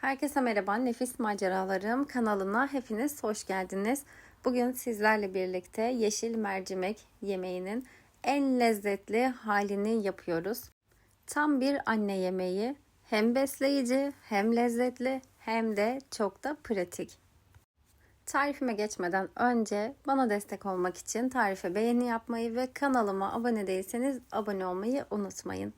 Herkese merhaba, Nefis Maceralarım kanalına hepiniz hoş geldiniz. Bugün sizlerle birlikte yeşil mercimek yemeğinin en lezzetli halini yapıyoruz. Tam bir anne yemeği, hem besleyici, hem lezzetli, hem de çok da pratik. Tarifime geçmeden önce bana destek olmak için tarife beğeni yapmayı ve kanalıma abone değilseniz abone olmayı unutmayın.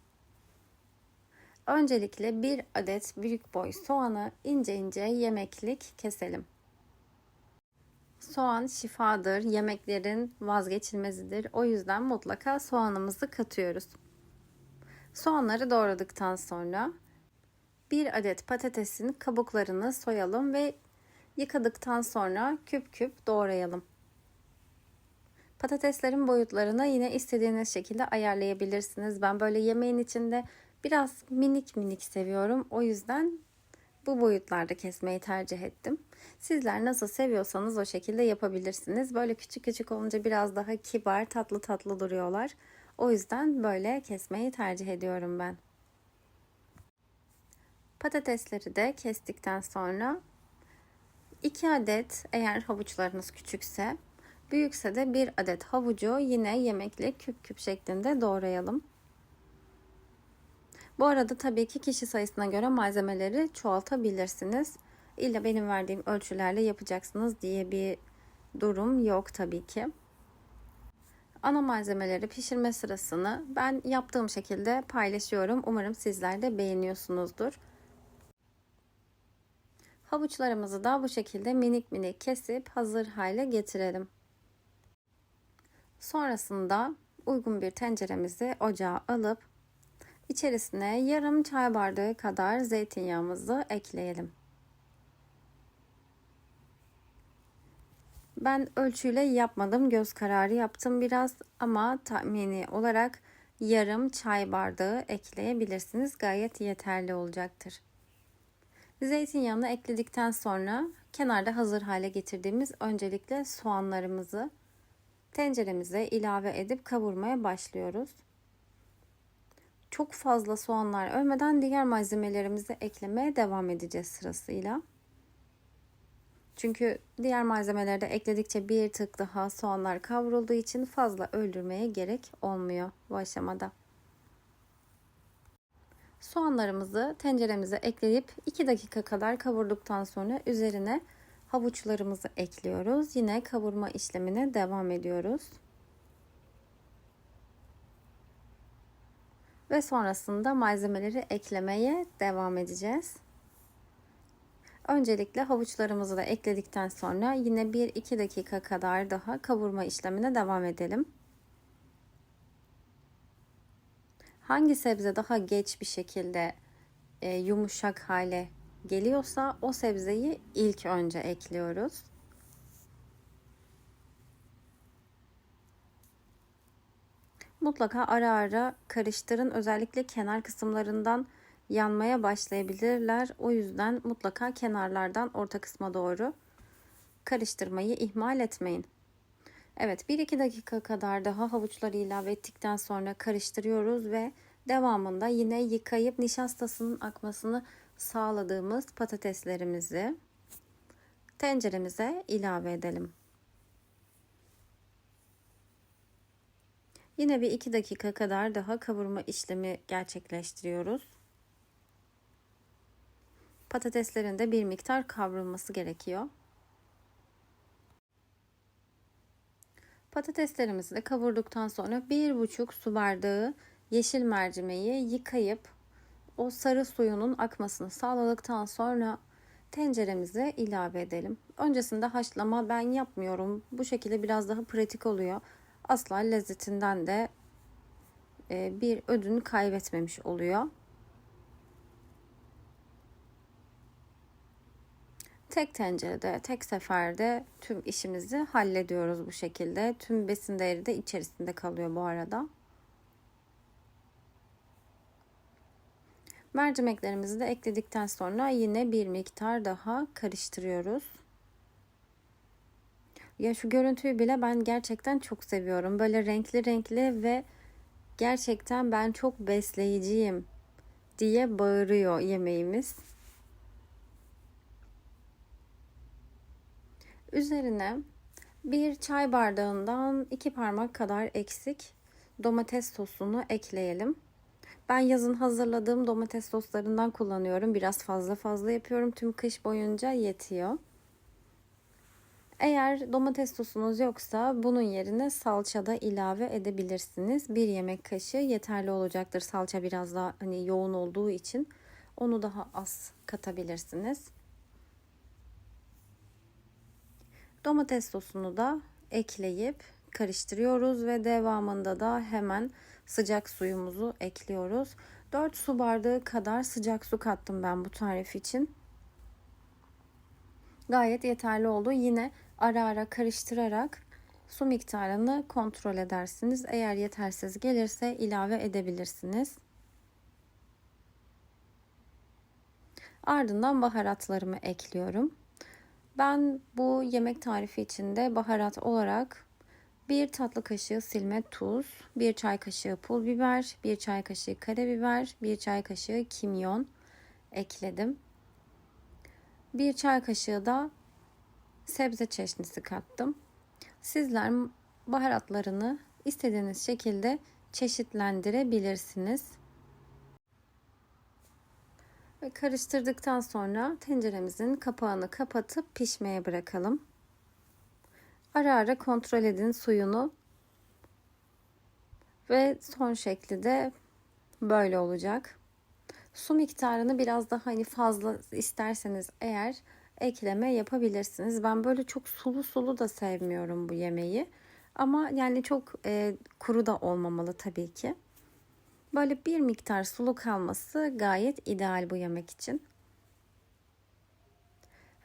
Öncelikle bir adet büyük boy soğanı ince ince yemeklik keselim. Soğan şifadır, yemeklerin vazgeçilmezidir. O yüzden mutlaka soğanımızı katıyoruz. Soğanları doğradıktan sonra bir adet patatesin kabuklarını soyalım ve yıkadıktan sonra küp küp doğrayalım. Patateslerin boyutlarını yine istediğiniz şekilde ayarlayabilirsiniz. Ben böyle yemeğin içinde biraz minik minik seviyorum. O yüzden bu boyutlarda kesmeyi tercih ettim. Sizler nasıl seviyorsanız o şekilde yapabilirsiniz. Böyle küçük küçük olunca biraz daha kibar, tatlı tatlı duruyorlar. O yüzden böyle kesmeyi tercih ediyorum ben. Patatesleri de kestikten sonra 2 adet eğer havuçlarınız küçükse, büyükse de 1 adet havucu yine yemekle küp küp şeklinde doğrayalım. Bu arada tabii ki kişi sayısına göre malzemeleri çoğaltabilirsiniz. İlla benim verdiğim ölçülerle yapacaksınız diye bir durum yok tabii ki. Ana malzemeleri pişirme sırasını ben yaptığım şekilde paylaşıyorum. Umarım sizler de beğeniyorsunuzdur. Havuçlarımızı da bu şekilde minik minik kesip hazır hale getirelim. Sonrasında uygun bir tenceremizi ocağa alıp içerisine yarım çay bardağı kadar zeytinyağımızı ekleyelim. Ben ölçüyle yapmadım, göz kararı yaptım biraz ama tahmini olarak yarım çay bardağı ekleyebilirsiniz. Gayet yeterli olacaktır. Zeytinyağını ekledikten sonra kenarda hazır hale getirdiğimiz öncelikle soğanlarımızı tenceremize ilave edip kavurmaya başlıyoruz. Çok fazla soğanlar ölmeden diğer malzemelerimizi eklemeye devam edeceğiz sırasıyla. Çünkü diğer malzemeleri de ekledikçe bir tık daha soğanlar kavrulduğu için fazla öldürmeye gerek olmuyor bu aşamada. Soğanlarımızı tenceremize ekleyip 2 dakika kadar kavurduktan sonra üzerine havuçlarımızı ekliyoruz. Yine kavurma işlemine devam ediyoruz. Ve sonrasında malzemeleri eklemeye devam edeceğiz. Öncelikle havuçlarımızı da ekledikten sonra yine 1-2 dakika kadar daha kavurma işlemine devam edelim. Hangi sebze daha geç bir şekilde e, yumuşak hale geliyorsa o sebzeyi ilk önce ekliyoruz. Mutlaka ara ara karıştırın. Özellikle kenar kısımlarından yanmaya başlayabilirler. O yüzden mutlaka kenarlardan orta kısma doğru karıştırmayı ihmal etmeyin. Evet 1-2 dakika kadar daha havuçları ilave ettikten sonra karıştırıyoruz ve devamında yine yıkayıp nişastasının akmasını sağladığımız patateslerimizi tenceremize ilave edelim. Yine bir 2 dakika kadar daha kavurma işlemi gerçekleştiriyoruz. Patateslerin de bir miktar kavrulması gerekiyor. Patateslerimizi de kavurduktan sonra bir buçuk su bardağı yeşil mercimeği yıkayıp o sarı suyunun akmasını sağladıktan sonra tenceremize ilave edelim. Öncesinde haşlama ben yapmıyorum. Bu şekilde biraz daha pratik oluyor. Asla lezzetinden de e, bir ödün kaybetmemiş oluyor. Tek tencerede, tek seferde tüm işimizi hallediyoruz bu şekilde. Tüm besin değeri de içerisinde kalıyor bu arada. Mercimeklerimizi de ekledikten sonra yine bir miktar daha karıştırıyoruz. Ya şu görüntüyü bile ben gerçekten çok seviyorum. Böyle renkli renkli ve gerçekten ben çok besleyiciyim diye bağırıyor yemeğimiz. Üzerine bir çay bardağından iki parmak kadar eksik domates sosunu ekleyelim. Ben yazın hazırladığım domates soslarından kullanıyorum. Biraz fazla fazla yapıyorum. Tüm kış boyunca yetiyor. Eğer domates sosunuz yoksa bunun yerine salça da ilave edebilirsiniz. Bir yemek kaşığı yeterli olacaktır. Salça biraz daha hani yoğun olduğu için onu daha az katabilirsiniz. Domates sosunu da ekleyip karıştırıyoruz ve devamında da hemen sıcak suyumuzu ekliyoruz. 4 su bardağı kadar sıcak su kattım ben bu tarif için. Gayet yeterli oldu. Yine ara ara karıştırarak su miktarını kontrol edersiniz. Eğer yetersiz gelirse ilave edebilirsiniz. Ardından baharatlarımı ekliyorum. Ben bu yemek tarifi içinde baharat olarak bir tatlı kaşığı silme tuz, bir çay kaşığı pul biber, bir çay kaşığı karabiber, bir çay kaşığı kimyon ekledim. Bir çay kaşığı da sebze çeşnisi kattım. Sizler baharatlarını istediğiniz şekilde çeşitlendirebilirsiniz. Ve karıştırdıktan sonra tenceremizin kapağını kapatıp pişmeye bırakalım. Ara ara kontrol edin suyunu. Ve son şekli de böyle olacak. Su miktarını biraz daha hani fazla isterseniz eğer ekleme yapabilirsiniz. Ben böyle çok sulu sulu da sevmiyorum bu yemeği. Ama yani çok e, kuru da olmamalı tabii ki. Böyle bir miktar sulu kalması gayet ideal bu yemek için.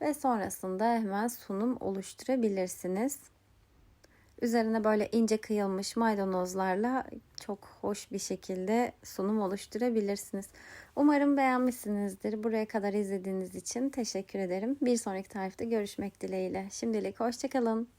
Ve sonrasında hemen sunum oluşturabilirsiniz. Üzerine böyle ince kıyılmış maydanozlarla çok hoş bir şekilde sunum oluşturabilirsiniz. Umarım beğenmişsinizdir. Buraya kadar izlediğiniz için teşekkür ederim. Bir sonraki tarifte görüşmek dileğiyle. Şimdilik hoşçakalın.